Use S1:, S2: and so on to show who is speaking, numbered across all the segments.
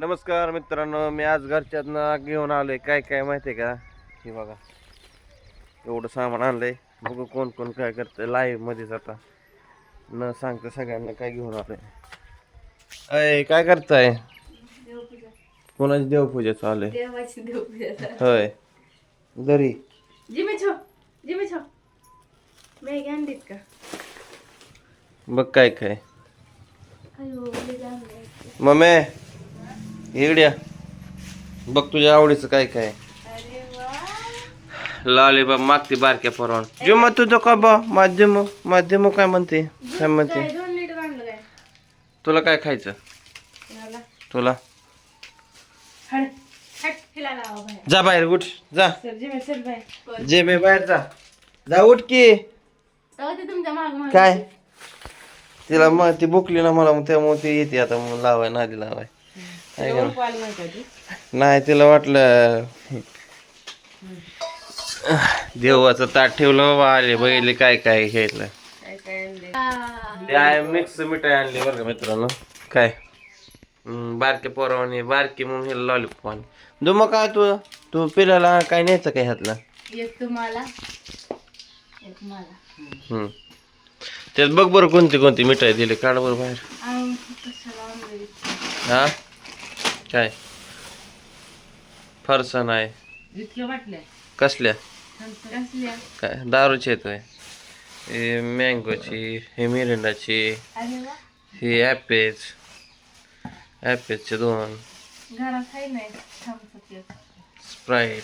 S1: नमस्कार मित्रांनो मी आज घरच्यातनं घेऊन आलोय. काय काय माहितीये का? हे बघा. एवढं सामान आणलंय. बघू कोण कोण काय करतंय. लाईव्ह मध्येच आता. न सांगता सगळ्यांना काय घेऊन आलोय. अय काय करताय? कोणाची देवपूजा चालू आहे?
S2: देवाची देवपूजा.
S1: होय. घरी?
S2: जिमे छो जिमे छो. मॅगी आणलीत का?
S1: बघ काय काय.
S2: अयो आहे.
S1: मम्मी इकड्या बघ तुझ्या आवडीचं काय काय.
S2: अरे वा
S1: लालीबाब मागते बारक्या पोरावर. जेव्हा तुझं का बा? माध्यम माध्यम काय म्हणते? काय म्हणते? तुला काय खायचं? तुला. जा बाहेर उठ जा.
S2: जिमे
S1: जे मी बाहेर जा. जा उठ की. काय? तिला मग ती बुकली ना मला मग त्यामुळे ती येते आता मग लावाय नादी लावाय. नाही? नाही तिला वाटलं देवाचं ताट ठेवलं बाबा आले बघितले काय काय घ्यायचं?
S2: काय काय आणले?
S1: ते आहे मिक्स मिठाई आणली बरं का मित्रांनो. काय? हम्म, बारके पोरावानी बारकी म्हणून हे लॉलीपॉप आणली. दु मग काय तू? तू पिल्याला काय न्यायचं काय ह्यातलं?
S2: एक तुम्हाला एक मला.
S1: हम्म. त्यात बघ बरं कोणती कोणती मिठाई दिली. काढ बरं बाहेर. हा? काय? फरसाण आहे कसल्या?
S2: कसल्या?
S1: काय? दारूची येतोय. हे मँगोची हे मिरिंडाची
S2: अरे वा.
S1: ही ॲपेज. ॲपेजचे दोन.
S2: घरात काही नाही. थांबतात एक.
S1: स्प्राईट.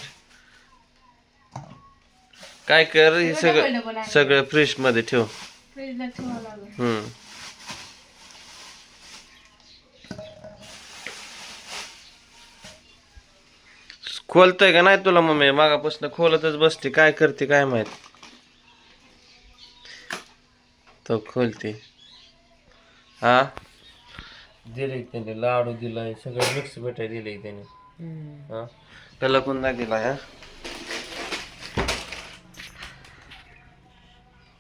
S1: काय कर हे सगळं. सगळं फ्रीजमध्ये ठेव.
S2: फ्रीजला ठेवावं लागेल.
S1: हम्म. खोलतय का नाही तुला मम्मी? मागापासून खोलतच बसते. काय करते काय माहीत? तो खोलते. हा? दिले त्याने लाडू दिलाय सगळं मिक्स भेटाय दिले त्याने. हा? त्याला कोण नाही दिलाय हा?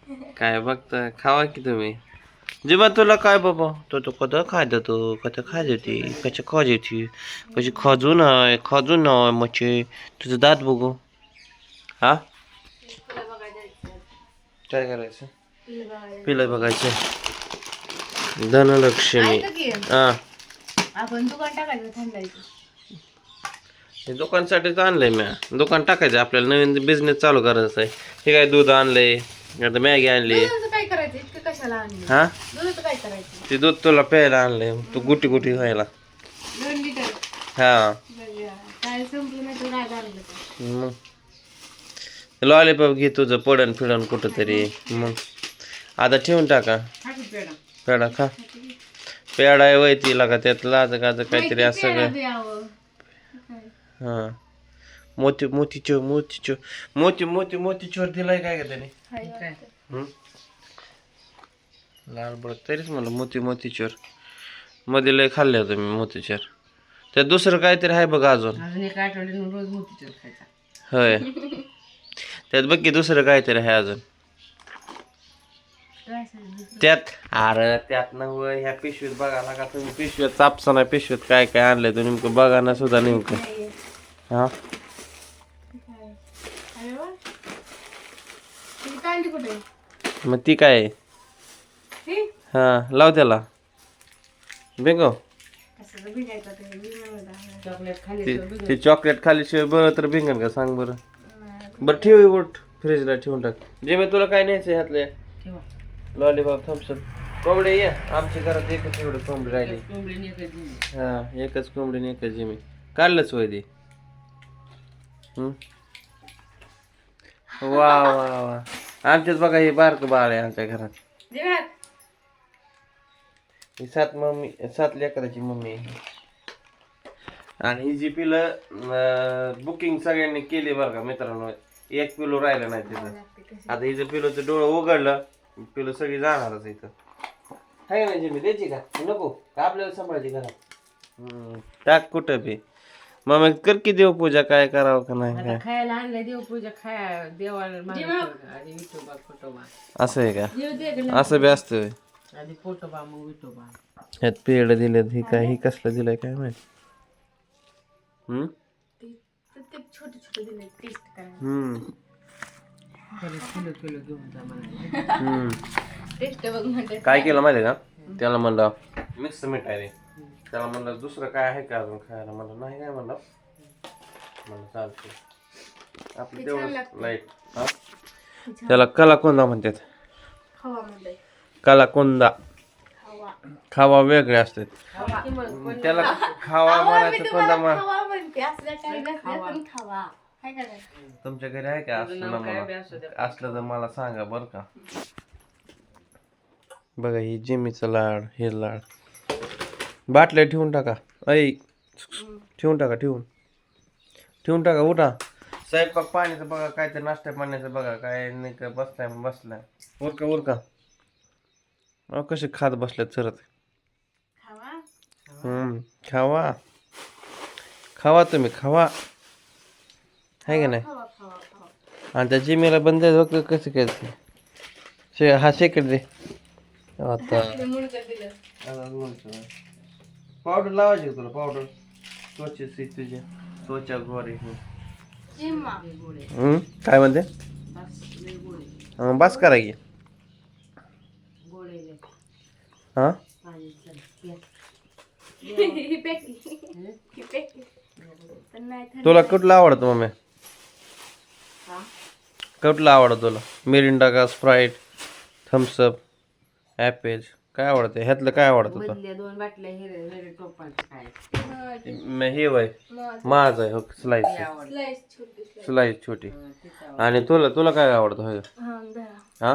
S1: काय बघता खावा की तुम्ही? जेव्हा तुला काय बाबा? तो तो कधी खायचं तो? कधी खायची कशी खायची कशी खाजू नाही खाजू नाही मच्छी? तुझं दात बघू. हा? काय करायचं? पिलं बघायचं. धनलक्ष्मी. हा.
S2: आपण दुकान टाकायचं
S1: दुकानसाठीच आणलंय मी दुकान टाकायचं. आपल्याला नवीन बिझनेस चालू करायचा आहे हे काय दूध आणलंय? आता मॅगी आणली
S2: दुधाचं काय करायचं इतकं कशाला आणलं?
S1: हा?
S2: दुधाचं काय करायचं?
S1: ते दूध तुला प्यायला आणलंय. तू गुटी गुटी व्हायला.
S2: दोन लिटर?
S1: हा.
S2: बघूया. काय संपलं नाही तर काय आणलं का?
S1: मग. लॉलीपॉप घे तुझं पडन फिडन कुठं तरी मग. आता ठेवून टाका. पेडा खा. पेडा आहे वय तिला का त्यात लाज गाज काहीतरी असं सगळं
S2: द्यावं. काय?
S1: हा. मोती मोतीचूर मोतीचूर. मोती मोती मोतीचूर दिलाय काय का त्याने. हम्म? लाल बळ तरीच म्हणलं मोती मोतीचूरमध्ये लय खाल्ले होते मी मोतीचूर त्यात दुसरं काहीतरी आहे बघा अजून.
S2: अजून एक आठवड्यानं रोज मोतीचूर खायचा.
S1: होय. त्यात बघ की दुसरं काहीतरी आहे अजून. त्यात अरे त्यात ना होय पिशवीत बघा ना का तुम्ही पिशवीत चापसा नाही पिशवीत काय काय आणलंय तुम्ही नेमकं बघा ना सुद्धा नेमकं. हा? मग ती काय आहे?
S2: ही?
S1: लाव त्याला. बेंगो.
S2: ते? भिजवलं
S1: ती ती चॉकलेट खाल्ल्याशिवाय बरं तर भिंगन का? सांग बरं. बरं ठेव उठ. फ्रीजला ठेवून टाक. जे मी तुला काय न्यायचं ह्यातले. लॉलीपॉप थम्सअप कोंबडे ये. आमच्या घरात एकच एवढं कोंबडी राहिली. हा एकच कोंबडी एकच जिमी. काढलंच होय ते हम्म? वा वा वा. आमच्यात बघा हे बारकं बाळ आहे आमच्या घरात. ही सात मम्मी सात लेकराची मम्मी आहे. आणि ही जी पिलं बुकिंग सगळ्यांनी केली बरं का मित्रांनो एक पिलो राहिलं नाही तिथं. आता हिचं पिलोचं डोळं उघडलं पिलो सगळी जाणारच इथं. आहे ना जिमी द्यायची का? नको का आपल्याला सांभाळायची घरात? हम्म, टाक कुठं बी. मग कर की देवपूजा काय करावं का नाही
S3: खायला आणलं देवपूजा खाया देवाला
S1: असं आहे का. असं बी असतं होय.
S3: आधी फोटोबा मग विठोबा
S1: ह्यात पेड दिलेत ही काय ही कसलं दिलंय काय माहिती? हम्म?
S2: ते प्रत्येक छोटे छोटे दिले टेस्ट करायला.
S1: हम्म.
S3: परत किलो किलो घेऊन जा मला.
S1: हम्म.
S2: टेस्ट बघ म्हणते
S1: काय केलं माहिती का? त्याला म्हणलं मिक्स मीठ आहे रे त्याला म्हणलं दुसरं काय आहे का अजून खायला? म्हणलं नाही काय म्हणलं. म्हणलं चालते आपलं तेवढं. लाइट हा? त्याला कलाकोंदा म्हणतात?
S2: हवा मध्ये
S1: कलाकोंदा. खावा. वेगळे असतात. त्याला खावा? म्हणायचं कोणता
S2: काय करायचं
S1: तुमच्या घरी आहे का असलं मला. असलं तर मला सांगा बरं का. बघा ही जिमीचं लाड हे लाड. बाटल्या ठेवून टाका. ऐ ठेवून टाका ठेवून. ठेवून टाका उठा. स्वयंपाक पाण्याचं बघा काय ते नाश्ता पाण्याचं बघा काय नाही का बसलाय बसलाय. उरका उरका. अहो कसे खात बसल्यात सरत?
S2: खावा?
S1: हम्म खावा. खावा तुम्ही खावा. आहे का नाही?
S2: खावा खावा खावा.
S1: आणि त्या जिमेला बंद बघ कसं करायचं शे हा शेकड दे. आता.
S2: ते मुडकं दिलं.
S1: पावडर लावायची तुला? पावडर त्वचेची तुझी त्वचा गोरी हम्म काय म्हणते? हं, बस करा की
S3: गोळे लय.
S1: हा.
S2: ही ही
S1: तुला कुठलं आवडतं मम्मी?
S3: हा?
S1: कुठलं आवडतं तुला? मिरिंडा का स्प्राईट थम्सअप ॲपेज काय आवडतं? ह्यातलं काय आवडतं तुला?
S2: हा,
S1: म- हे वय. माझं आहे हो स्लाईस
S3: ते आवडतं.
S2: स्लाइस छोटी स्लाइस
S1: स्लाईस छोटी.
S3: हं.
S1: आणि तुला तुला काय आवडतं
S2: हा?
S1: हा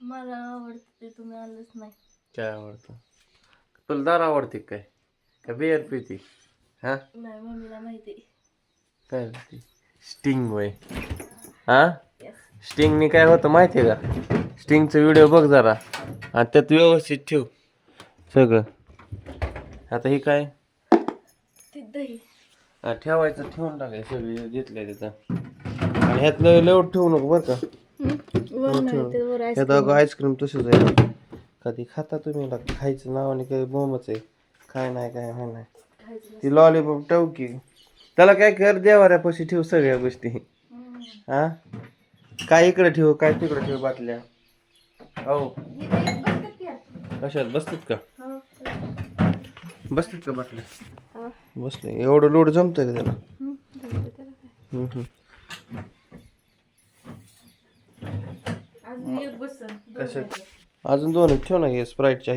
S2: मला आवडते तुम्ही आलंच नाही.
S1: काय आवडतं? तुला दार आवडते काय? का बिअर पिती? हा?
S2: नाही मम्मीला माहिती.
S1: काय स्टिंग वय हा. स्टिंगनी काय होतं माहिती आहे का? स्टिंगचं व्हिडिओ बघ जरा. आणि त्यात व्यवस्थित ठेव. सगळं. आता हे काय?
S2: ते दही.
S1: हा, ठेवायचं ठेवून टाकायचं. सगळे घेतलंय तिथं. आणि ह्यातलं लेवट ठेवू नको बरं का. ह्यात अगं आईस्क्रीम तसंच आहे कधी खाता तुम्ही? खायचं नावाने काही बोंबच आहे. काय नाही काय नाही ती लॉलीपॉप ठेव की. त्याला काय कर देवाऱ्यापाशी ठेव सगळ्या गोष्टी. हा? काय इकडे ठेव काय तिकडे ठेव बाटल्या? हो कशात? बसतात का? बसतात का बाटल्या? बसले. एवढं लोड जमतंय का त्याला हम्म, हम्म.
S2: अजून एक
S1: कशात अजून दोन. ठेव ना हे स्प्राईटच्या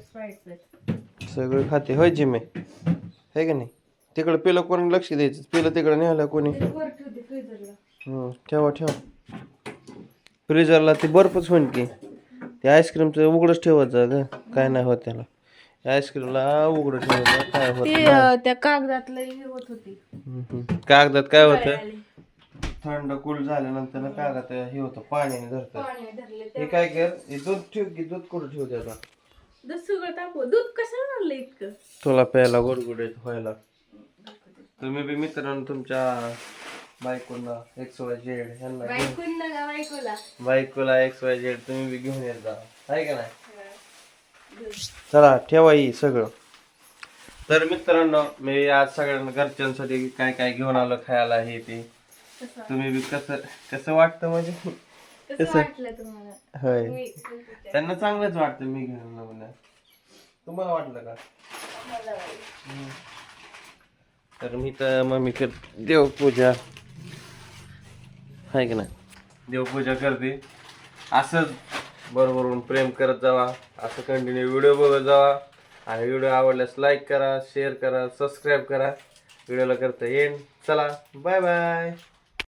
S2: स्प्राईट
S1: सगळं खाते. होय जिमे आहे. का नाही? तिकडं पेलं कोणी लक्ष द्यायचं? पेलं तिकडं न्यायला कोणी? ठेवा ठेवा. फ्रीजरला ते बर्फच होईन की. ते आईस्क्रीमचं उघडच ठेवायचं ग. काय नाही होत त्याला. आईस्क्रीमला उघडं ठेवायचं. काय होत
S2: त्या कागदातलं होत होती.
S1: कागदात काय होतं. थंड कूल झाल्यानंतर ना कागदात हे होतं पाण्याने धरतं
S2: पाणी धरले
S1: हे काय कर हे दूध ठेव की दूध कुठं ठेव त्याचा
S2: दूध सगळं टाकू दूध कशाला आणलं इतकं?
S1: तुला प्यायला गुडगुडीत व्हायला. तुम्ही बी मित्रांनो तुमच्या बायकोला एक्स वाय झेड ह्यांना घेऊन.
S2: बायकून नका बायकोला?
S1: बायकोला एक्स वाय झेड तुम्ही बी घेऊन येत जा. आहे का नाही? चला ठेवा ही सगळं. तर मित्रांनो मी आज सगळ्यांना घरच्यांसाठी काय काय घेऊन आलो खायला हे ते.
S2: कसं
S1: तुम्ही बी कसं कसं वाटतं म्हणजे?
S2: कसं वाटलं तुम्हाला?
S1: होय.
S2: मी
S1: त्यांना चांगलंच वाटतं मी घेऊन आलो म्हणून. तुम्हाला वाटलं का?
S2: मला.
S1: तर मी तर मग मी कर देवपूजा. आहे की नाही? देवपूजा करते. असंच बरोबरून प्रेम करत जावा. असं कंटिन्यू व्हिडिओ बघत जावा. आणि व्हिडिओ आवडल्यास लाईक करा शेअर करा सबस्क्राईब करा. व्हिडिओला करता येईन. चला बाय बाय